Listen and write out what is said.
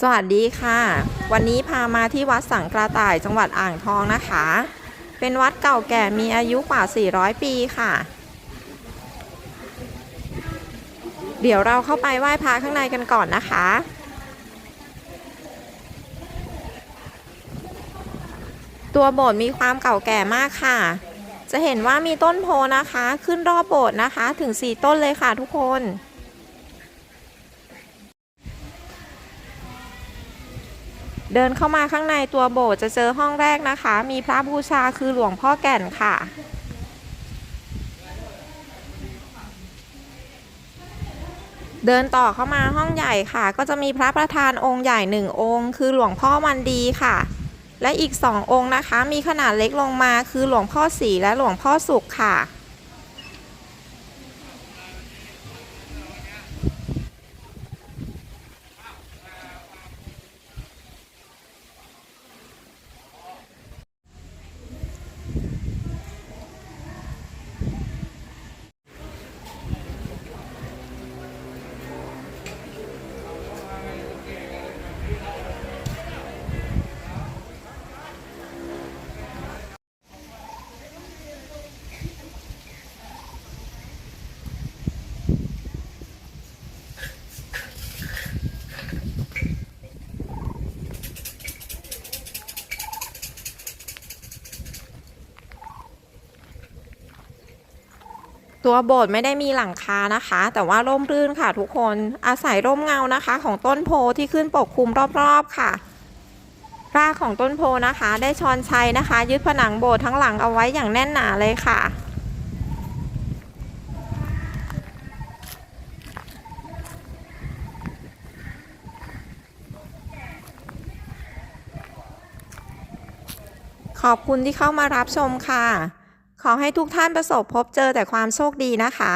สวัสดีค่ะ วันนี้พามาที่วัดสังกระต่ายจังหวัดอ่างทองนะคะ เป็นวัดเก่าแก่มีอายุกว่า 400 ปีค่ะ เดี๋ยวเราเข้าไปไหว้พระข้างในกันก่อนนะคะ ตัวโบสถ์มีความเก่าแก่มากค่ะ จะเห็นว่ามีต้นโพนะคะ ขึ้นรอบโบสถ์นะคะถึง 4 ต้นเลยค่ะทุกคน เดินเข้ามาข้างในตัวโบสถ์จะเจอห้องแรกนะคะ มีพระบูชาคือหลวงพ่อแก่นค่ะ เดินต่อเข้ามาห้องใหญ่ค่ะ ก็จะมีพระประธานองค์ใหญ่หนึ่งองค์ คือหลวงพ่อมันดีค่ะ และอีกสององค์นะคะ มีขนาดเล็กลงมาคือหลวงพ่อศรีและหลวงพ่อสุขค่ะ ตัวโบสถ์ไม่ได้มีหลังคานะคะ แต่ว่าร่มรื่นค่ะทุกคนอาศัยร่มเงานะคะ ของต้นโพที่ขึ้นปกคลุมรอบๆค่ะรากของต้นโพนะคะ ได้ชอนชัยนะคะ ยึดผนังโบสถ์ทั้งหลังเอาไว้อย่างแน่นหนาเลยค่ะ ขอบคุณที่เข้ามารับชมค่ะ ขอให้ทุกท่านประสบพบเจอแต่ความโชคดีนะคะ